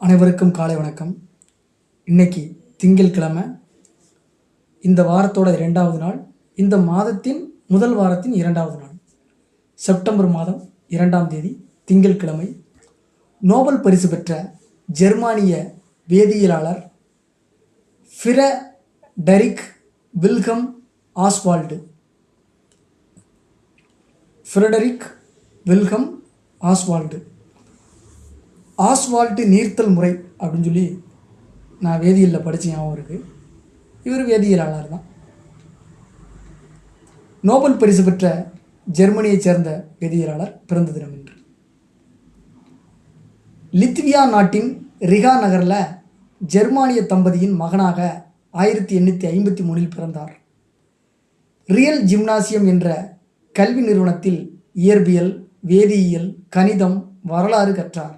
அனைவருக்கும் காலை வணக்கம். இன்னைக்கு திங்கட்கிழமை இந்த வாரத்தோட இரண்டாவது நாள். இந்த மாதத்தின் முதல் வாரத்தின் இரண்டாவது நாள். செப்டம்பர் மாதம் இரண்டாம் தேதி திங்கட்கிழமை நோபல் பரிசு பெற்ற ஜெர்மானிய வேதியியலாளர் ஃபிரடரிக் வில்கம் ஆஸ்வால்டு. ஃபிரடரிக் வில்கம் ஆஸ்வால்டு. ஆஸ்வால்ட்டு நீர்த்தல் முறை அப்படின்னு சொல்லி நான் வேதியியலில் படித்த ஞாபகம் இருக்குது இவர் வேதியியலாளர் தான். நோபல் பரிசு பெற்ற ஜெர்மனியைச் சேர்ந்த வேதியியலாளர் பிறந்த தினம் என்று லித்வியா நாட்டின் ரிகா நகரில் ஜெர்மானிய தம்பதியின் மகனாக ஆயிரத்தி எண்ணூற்றி ஐம்பத்தி மூணில் பிறந்தார். ரியல் ஜிம்னாசியம் என்ற கல்வி நிறுவனத்தில் இயற்பியல் வேதியியல் கணிதம் வரலாறு கற்றார்.